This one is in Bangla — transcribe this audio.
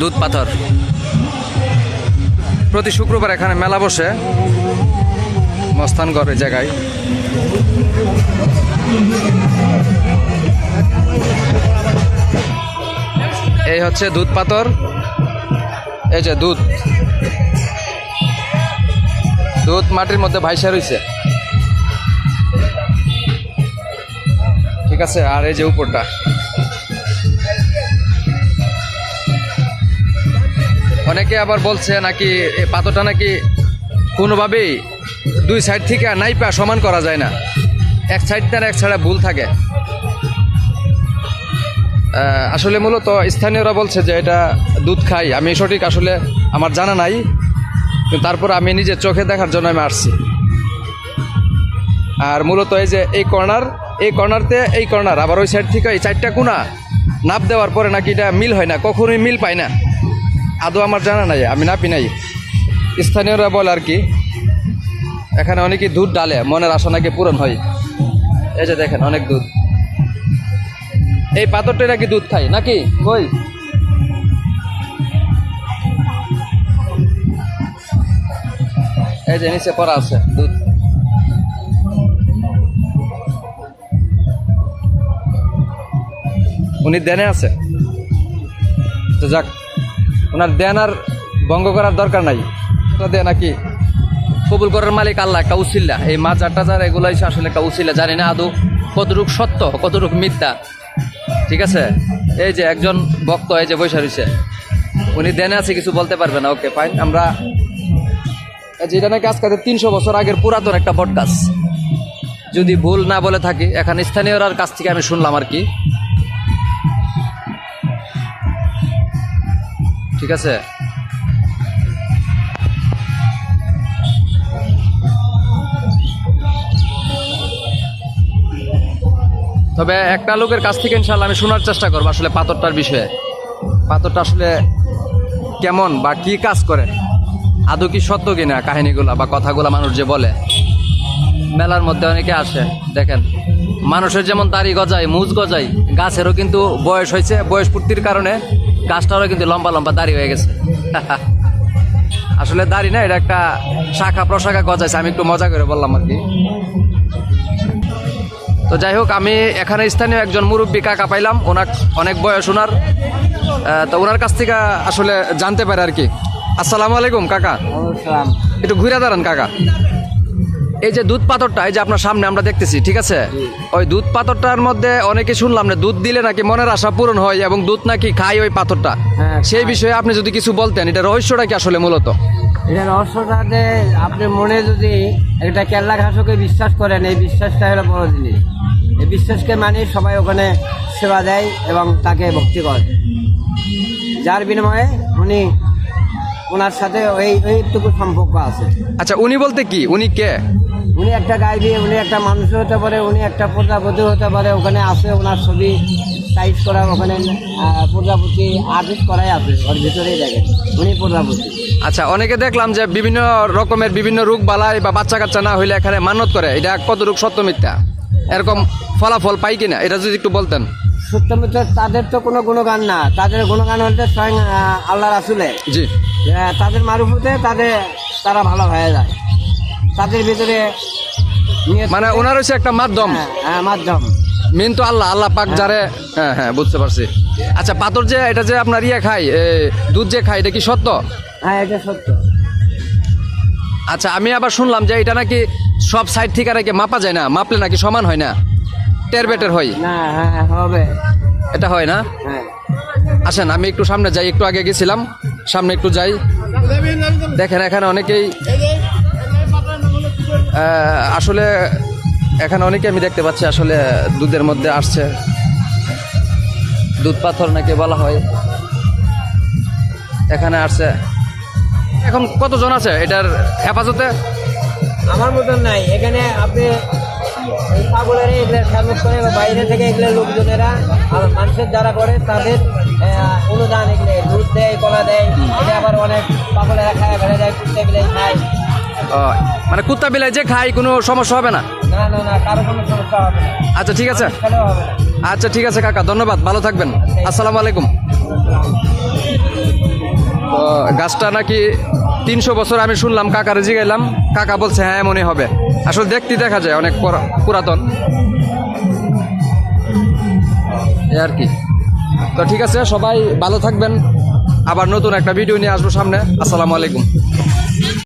দুধ পাথর। প্রতি শুক্রবার এখানে মেলা বসে। মস্তানগড় জায়গায়। এই হচ্ছে দুধ পাথর। এই যে দুধ। দুধ মাটির মধ্যে ভাইসা রয়েছে ঠিক আছে, আর এই যে উপরটা। অনেকে আবার বলছে নাকি পাথরটা নাকি কোনোভাবেই দুই সাইড থেকে নাইপা সমান করা যায় না। এক সাইড তার এক ছাড়া ভুল থাকে। আসলে মূলত স্থানীয়রা বলছে যে এটা দুধ খাই। আমি সঠিক আসলে আমার জানা নাই তারপর আমি নিজের চোখে দেখার জন্য আমি আসছি। আর মূলত এই যে এই কর্নার, এই কর্নারতে এই কর্নার, আবার ওই সাইড থেকে এই চারটা কোনা নাপ দেওয়ার পরে নাকি এটা মিল হয় না, কখনোই মিল পায় না। আদৌ আমার জানা নাই, আমি নাপি নাই। স্থানীয়রা বলে আর কি, এখানে অনেকেই দুধ ডালে, মনের আশা নাকি পূরণ হয়। এই যে দেখেন, অনেক দুধ। এই পাথরটাই নাকি দুধ খাই নাকি? কই? এই যে নিচে পড়া আছে, দুধ। উনি দেনে আছে। তো যাক ওনার দেন আর ভঙ্গ করার দরকার নাই। দেয় নাকি কবুল করার মালিক আল্লাহ, একটা উচিল্লা এই মাজার টাজার এগুলো আসলে একটা উচিল্লা জানি না আদৌ কতটুক সত্য, কতটুক মিথ্যা। ঠিক আছে? এই যে একজন ভক্ত এই যে বৈশা রয়েছে। উনি দেনে আছে, কিছু বলতে পারবে না। ওকে ফাইন আমরা যেটা নাকি আজকে তিনশো বছর আগের পুরাতন একটা বট গাছ যদি ভুল না বলে থাকি, এখানে স্থানীয়রার কাছ থেকে আমি শুনলাম আর কি। ঠিক আছে? তবে একটা লোকের কাছ থেকে ইনশাল্লাহ আমি শোনার চেষ্টা করব আসলে পাথরটার বিষয়ে। পাথরটা আসলে কেমন বা কি কাজ করে? আদৌ কি সত্য কিনা কাহিনীগুলো বা কথাগুলো মানুষ যে বলে? মেলার মধ্যে অনেকে আসে, দেখেন। মানুষের যেমন দাড়ি গজায়, মুজ গজায়, গাছেরও কিন্তু বয়স হয়েছে, বয়স পূর্তির কারণে গাছটারও কিন্তু লম্বা লম্বা দাড়ি হয়ে গেছে। আসলে দাড়ি না এটা একটা শাখা প্রশাখা গজাইছে আমি একটু মজা করে বললাম আর কি। তো যাই হোক আমি এখানে স্থানীয় একজন মুরব্বী কাকা পাইলাম ওনার অনেক বয়স ওনার। তো ওনার কাছ থেকে আসলে জানতে পারে আর কি। আসসালামু আলাইকুম কাকা। একটু ঘুরে দাঁড়ান কাকা। এই যে দুধ পাথরটা এই যে আপনার সামনে আমরা দেখতেছি ঠিক আছে? ওই দুধ পাথরটার মধ্যে অনেকে শুনলাম না দুধ দিলে নাকি মনের আশা পূরণ হয় এবং দুধ নাকি খায় ওই পাথরটা। হ্যাঁ, সেই বিষয়ে আপনি যদি কিছু বলতেন এটা রহস্যটা কি আসলে মূলত? এটা রহস্যটা যে আপনি মনে যদি একটা কেল্লা ঘাসকে বিশ্বাস করেন এই বিশ্বাসটা হলো বড় জিনিস। এই বিশ্বাসকে মানে সবাই ওখানে সেবা দেয় এবং তাকে ভক্তি করে। যার বিনিময়ে উনি ওনার সাথে ওই ওইটুকু সম্পর্ক আছে। আচ্ছা উনি বলতে কি? উনি কে? উনি একটা গাইবি উনি একটা মানুষ হতে পারে উনি একটা প্রজাপতি হতে পারে ওখানে আছে ওনার ছবি টাইপ করা ওখানে প্রজাপতি আর্টিস্ট করাই আছে ওর ভিতরেই দেখেন উনি প্রজাপতি। আচ্ছা অনেকে দেখলাম যে বিভিন্ন রকমের বিভিন্ন রোগ বালাই বা বাচ্চা কাচ্চা না হইলে এখানে মানত করে এটা কতটুকু সত্য মিথ্যা? এরকম ফলাফল পাই কিনা? এটা যদি একটু বলতেন। সত্যমিত্র তাদের তো কোনো গুণগান না। তাদের গুণগান হচ্ছে স্বয়ং আল্লাহ রাসুলে জি। তাদের মারুফতে তাদের তারা ভালো হয়ে যায়। তাদের ভিতরে মানে ওনার হচ্ছে একটা মাধ্যম। হ্যাঁ, হ্যাঁ, মাধ্যম। মেন তো আল্লাহ আল্লাহ পাক যারে হ্যাঁ হ্যাঁ বুঝতে পারছি। আচ্ছা পাথর যে এটা যে আপনার ইয়ে খাই দুধ যে খাই এটা কি সত্য? হ্যাঁ এটা সত্য। আচ্ছা আমি আবার শুনলাম যে এটা নাকি সব সাইড থেকে নাকি মাপা যায় না? মাপলে নাকি সমান হয় না? টের বেটের হয়? না হ্যাঁ হ্যাঁ, হবে। এটা হয় না? হ্যাঁ। আসেন আমি একটু সামনে যাই একটু আগে গেছিলাম। সামনে একটু যাই। দেখেন এখানে অনেকেই আসলে এখানে অনেকে আমি দেখতে পাচ্ছি আসলে দুধের মধ্যে আসছে। দুধ পাথর নাকি বলা হয়। এখানে আসছে। এখন কতজন আছে এটার হেফাজতে? আমার মতন নাই। এখানে আপনি এই পাগলের এগুলো সার্ভিস করে বা বাইরে থেকে এগুলো লোকজনেরা আর মানুষের যারা করে তাদের অনুদান এগুলো দুধ দেয় কলা দেয় এটা আবার অনেক পাগলেরা খায় ফেলে দেয় কুত্তে বিলাই খায়। মানে কুত্তা বিলাই যে খায় কোনো সমস্যা হবে না? না না না কারও কোনো সমস্যা হবে না। আচ্ছা ঠিক আছে। আচ্ছা ঠিক আছে কাকা ধন্যবাদ ভালো থাকবেন। আসসালামু আলাইকুম। গাছটা নাকি তিনশো বছর আমি শুনলাম, কাকারে জিগাইলাম, কাকা বলছে হ্যাঁ মনে হবে। আসলে দেখতে দেখা যায়, অনেক পুরা- পুরাতন। এই আর কি। তো ঠিক আছে, সবাই ভালো থাকবেন। আবার নতুন একটা ভিডিও নিয়ে আসব সামনে। আসসালামু আলাইকুম।